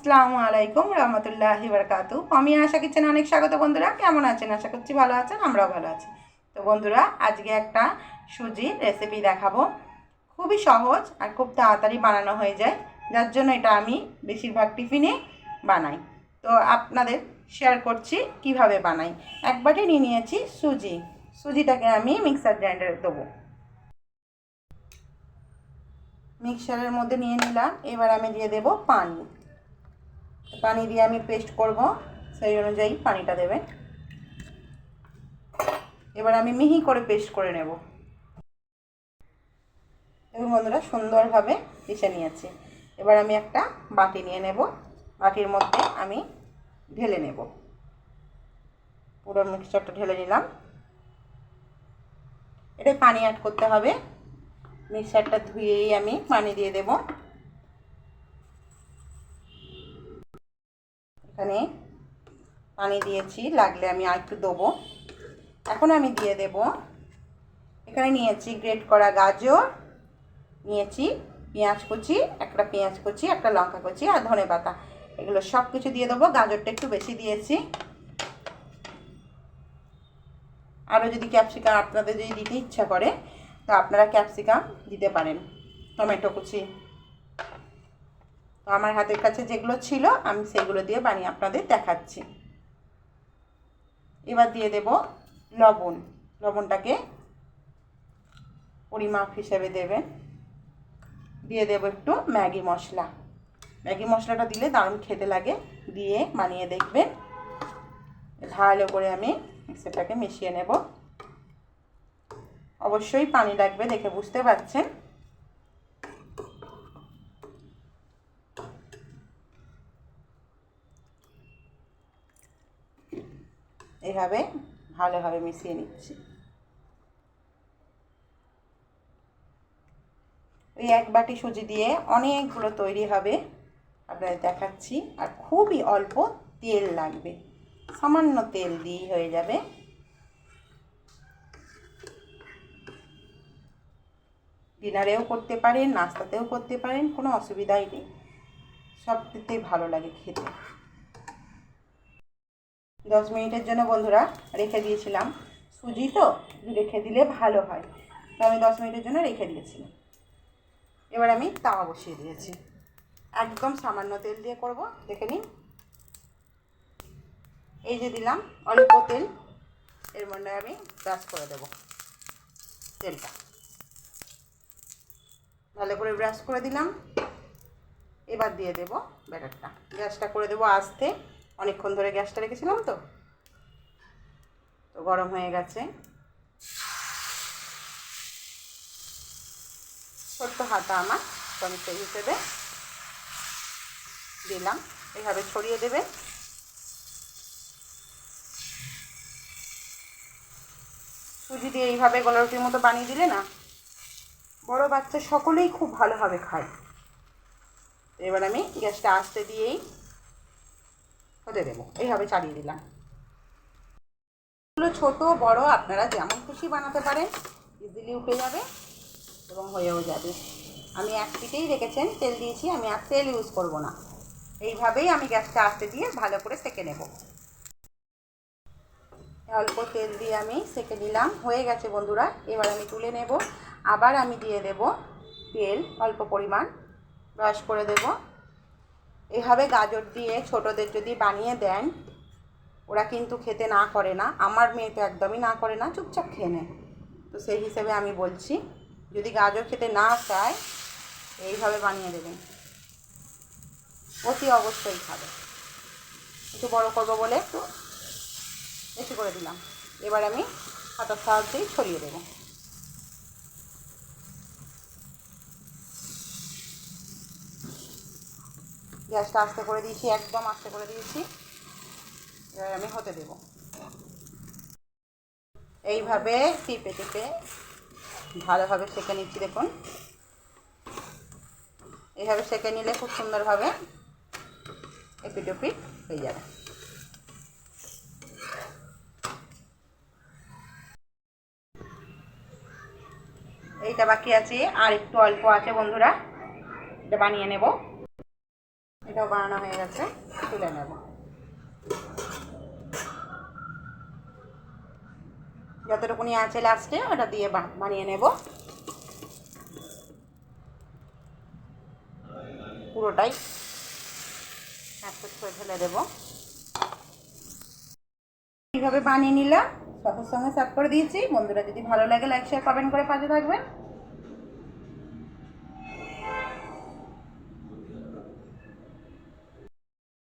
আসসালামু আলাইকুম রহমতুল্লাহি বারকাতু আমি আশা কিচেন অনেক স্বাগত বন্ধুরা। কেমন আছেন? আশা করছি ভালো আছেন, আমরাও ভালো আছি। তো বন্ধুরা, আজকে একটা সুজির রেসিপি দেখাবো। খুবই সহজ আর খুব তাড়াতাড়ি বানানো হয়ে যায়। যার জন্য এটা আমি বেশিরভাগ টিফিনে বানাই। তো আপনাদের শেয়ার করছি কীভাবে বানাই। এক বাটি নিয়ে নিয়েছি সুজি। সুজিটাকে আমি মিক্সার গ্রাইন্ডারে দেবো। মিক্সারের মধ্যে নিয়ে নিলাম। এবার আমি দিয়ে দেব পানি। পানি দিয়ে আমি পেস্ট করব, সেই অনুযায়ী পানিটা দেবেন এবার আমি মিহি করে পেস্ট করে নেব। এবং বন্ধুরা, সুন্দরভাবে পিষে নিয়েছি। এবার আমি একটা বাটি নিয়ে নেব। বাটির মধ্যে আমি ঢেলে নেব। পুরো মিক্সচারটা ঢেলে নিলাম। এটা পানি অ্যাড করতে হবে। মিক্সারটা ধুয়েই আমি পানি দিয়ে দেব। এখানে পানি দিয়েছি, লাগলে আমি আর একটু দেবো। এখন আমি দিয়ে দেব। এখানে নিয়েছি গ্রেট করা গাজর, নিয়েছি পেঁয়াজ কুচি, একটা পেঁয়াজ কুচি, একটা লঙ্কা কুচি আর ধনে পাতা। এগুলো সব কিছু দিয়ে দেবো, গাজরটা একটু বেশি দিয়েছি। আরও যদি ক্যাপসিকাম আপনাদের যদি দিতে ইচ্ছা করে, তো আপনারা ক্যাপসিকাম দিতে পারেন। টমেটো কুচি। তো আমার হাতের কাছে যেগুলো ছিল, আমি সেগুলো দিয়ে বানিয়ে আপনাদের দেখাচ্ছি। এবার দিয়ে দেব লবণ। লবণটাকে পরিমাপ হিসেবে দেবেন। দিয়ে দেব একটু ম্যাগি মশলা। ম্যাগি মশলাটা দিলে দারুণ খেতে লাগে। দিয়ে বানিয়ে দেখবেন। ভালো করে আমি সেটাকে মিশিয়ে নেব। অবশ্যই পানি লাগবে দেখে বুঝতে পারছেন। এভাবে ভালোভাবে মিশিয়ে নিচ্ছি। ওই এক বাটি সুজি দিয়ে অনেকগুলো তৈরি হবে। আপনাদের দেখাচ্ছি। আর খুবই অল্প তেল লাগবে। সামান্য তেল দিয়ে হয়ে যাবে। ডিনারেও করতে পারেন, নাস্তাতেও করতে পারেন, কোনো অসুবিধাই নেই। সবটাতেই ভালো লাগে খেতে। দশ মিনিটের জন্য বন্ধুরা রেখে দিয়েছিলাম। সুজি তো, রেখে দিলে ভালো হয়। তো আমি দশ মিনিটের জন্য রেখে দিয়েছিলাম। এবার আমি তাওয়া বসিয়ে দিয়েছি। একদম সামান্য তেল দিয়ে করব। দেখে নিন। এই যে দিলাম অল্প তেল। এর মধ্যে আমি ব্রাশ করে দেব তেলটা। ভালো করে ব্রাশ করে দিলাম। এবার দিয়ে দেব ব্যাটারটা। গ্যাসটা করে দেবো আস্তে। অনেকক্ষণ ধরে গ্যাসটা রেখেছিলাম তো। তো গরম হয়ে গেছে। ছোট্ট হাতা আমার, তো সেই হিসেবে দিলাম। এইভাবে ছড়িয়ে দেবে। সুজি দিয়ে এইভাবে গলা রুটির মতো বানিয়ে দিলে না, বড় বাচ্চা সকলেই খুব ভালোভাবে খায়। এবার আমি গ্যাসটা আস্তে দিয়েই হতে দেবো। এইভাবে চালিয়ে দিলাম। এগুলো ছোটো, বড়, আপনারা যেমন খুশি বানাতে পারেন ইজিলি উঠে যাবে এবং হয়েও যাবে। আমি এক পিঠেই রেখেছেন, তেল দিয়েছি, আমি আর তেল ইউজ করব না। এইভাবেই আমি গ্যাসটা আস্তে দিয়ে ভালো করে সেকে নেব। অল্প তেল দিয়ে আমি সেকে নিলাম, হয়ে গেছে বন্ধুরা, এবার আমি তুলে নেব। আবার আমি দিয়ে দেব তেল, অল্প পরিমাণ, ব্রাশ করে দেব। এভাবে গাজর দিয়ে ছোটদের যদি বানিয়ে দেন, ওরা কিন্তু খেতে না করে না। আমার মেয়ে তো একদমই না করে না, চুপচাপ খেয়ে নেয়। তো সেই হিসেবে আমি বলছি, যদি গাজর খেতে না চায়, এইভাবে বানিয়ে দেবেন। অতি অবশ্যই খাবে। একটু বড় করব বলে একটু বেশি করে দিলাম। এবার আমি হাতার সাহায্যেই ছড়িয়ে দেবো। গ্যাসটা আস্তে করে দিয়েছি, একদম আস্তে করে দিয়েছি। এবার আমি হতে দেব। এইভাবে টিপে টিপে ভালোভাবে সেঁকে নিচ্ছি, দেখুন। এইভাবে সেঁকে নিলে খুব সুন্দরভাবে এপিটপিট হয়ে যাবে। এইটা বাকি আছে, আর একটু অল্প আছে বন্ধুরা। এটা বানিয়ে নেব। এটাও বানানো হয়ে গেছে, তুলে নেব। যতটুকুনি আছে লাস্টে ওটা দিয়ে বানিয়ে নেব। পুরোটাই করে ফেলে দেবো। এইভাবে বানিয়ে নিলাম। সবার সঙ্গে সার্ভ করে দিয়েছি। বন্ধুরা যদি ভালো লাগে লাইক শেয়ার কমেন্ট করে পাশে থাকবেন।